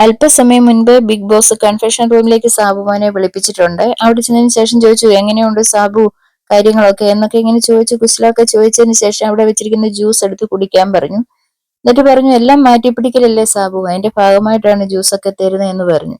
അല്പസമയം മുൻപ് big boss confession റൂമിലേക്ക് സാബുമാനെ വിളിപ്പിച്ചിട്ടുണ്ട്. അവിടെ ചെന്നതിന് ശേഷം ചോദിച്ചു എങ്ങനെയുണ്ട് സാബു? കാര്യങ്ങളൊക്കെ? എന്നൊക്കെ ഇങ്ങനെ ചോദിച്ചു കുശലൊക്കെ ചോദിച്ചതിന് ശേഷം അവിടെ വെച്ചിരിക്കുന്ന ജ്യൂസ് എടുത്ത് കുടിക്കാൻ പറഞ്ഞു. എന്നിട്ട് പറഞ്ഞു എല്ലാം മാറ്റിപ്പിടിക്കലല്ലേ സാബു? അതിന്റെ ഭാഗമായിട്ടാണ് ജ്യൂസ് ഒക്കെ തരുന്നത് എന്ന് പറഞ്ഞു.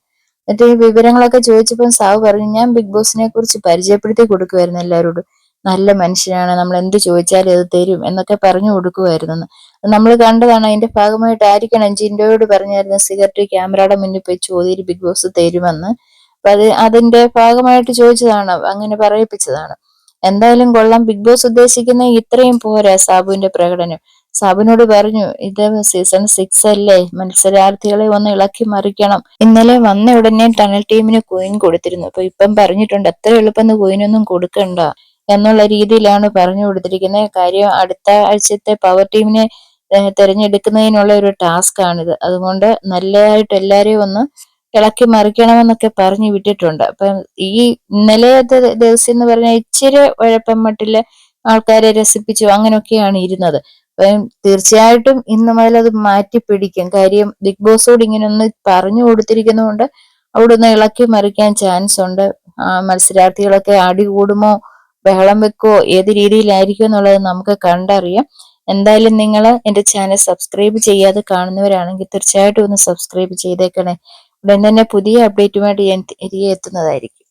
എന്നിട്ട് ഈ വിവരങ്ങളൊക്കെ ചോദിച്ചപ്പോൾ സാബു പറഞ്ഞു ഞാൻ ബിഗ് ബോസിനെ കുറിച്ച് പരിചയപ്പെടുത്തി കൊടുക്കുമായിരുന്നു എല്ലാവരോടും. നല്ല മനുഷ്യനാണ്. നമ്മൾ എന്ത് ചോദിച്ചാലും അത് തരും എന്നൊക്കെ പറഞ്ഞു കൊടുക്കുമായിരുന്നു നമ്മൾ കണ്ടതാണ് അതിന്റെ ഭാഗമായിട്ടായിരിക്കണം ജിൻഡോയോട് പറഞ്ഞായിരുന്നു സിഗരറ്റ് ക്യാമറയുടെ മുന്നിൽ പോയി ചോദ്യം ബിഗ് ബോസ് തരുമെന്ന്. അപ്പൊ അത് അതിന്റെ ഭാഗമായിട്ട് ചോദിച്ചതാണ് അങ്ങനെ പറയിപ്പിച്ചതാണ്. എന്തായാലും കൊള്ളാം. ബിഗ് ബോസ് ഉദ്ദേശിക്കുന്ന ഇത്രയും പോരാ സാബുവിന്റെ പ്രകടനം. സാബുവിനോട് പറഞ്ഞു ഇത് സീസൺ സിക്സ് അല്ലേ? മത്സരാർത്ഥികളെ ഒന്ന് ഇളക്കി മറിക്കണം. ഇന്നലെ വന്ന ഉടനെ ടണൽ ടീമിന് കോയിൻ കൊടുത്തിരുന്നു. അപ്പൊ ഇപ്പം പറഞ്ഞിട്ടുണ്ട് അത്ര എളുപ്പം കോയിനൊന്നും കൊടുക്കണ്ട എന്നുള്ള രീതിയിലാണ് പറഞ്ഞു കൊടുത്തിരിക്കുന്നത്. കാര്യം അടുത്ത ആഴ്ചത്തെ പവർ ടീമിനെ തിരഞ്ഞെടുക്കുന്നതിനുള്ള ഒരു ടാസ്ക് ആണിത്. അതുകൊണ്ട് നല്ലതായിട്ട് എല്ലാവരെയും ഒന്ന് ഇളക്കി മറിക്കണമെന്നൊക്കെ പറഞ്ഞു വിട്ടിട്ടുണ്ട്. അപ്പം ഈ ഇന്നലത്തെ ദിവസം എന്ന് പറഞ്ഞാൽ ഇച്ചിരി ഉഴപ്പം മട്ടിൽ ആൾക്കാരെ രസിപ്പിച്ചു അങ്ങനെയൊക്കെയാണ് ഇരുന്നത്. അപ്പം തീർച്ചയായിട്ടും ഇന്ന് മുതൽ അത് മാറ്റി പിടിക്കും. കാര്യം ബിഗ് ബോസോട് ഇങ്ങനെ ഒന്ന് പറഞ്ഞു കൊടുത്തിരിക്കുന്നതുകൊണ്ട് അവിടെ ഒന്ന് ഇളക്കി മറിക്കാൻ ചാൻസ് ഉണ്ട്. മത്സരാർത്ഥികളൊക്കെ അടി കൂടുമോ ബഹളം വെക്കോ ഏത് രീതിയിലായിരിക്കും എന്നുള്ളത് നമുക്ക് കണ്ടറിയാം. എന്തായാലും നിങ്ങൾ എന്റെ ചാനൽ സബ്സ്ക്രൈബ് ചെയ്യാതെ കാണുന്നവരാണെങ്കിൽ തീർച്ചയായിട്ടും ഒന്ന് സബ്സ്ക്രൈബ് ചെയ്തേക്കണേ. ഉടൻ തന്നെ പുതിയ അപ്ഡേറ്റുമായിട്ട് ഞാൻ തിരികെ എത്തുന്നതായിരിക്കും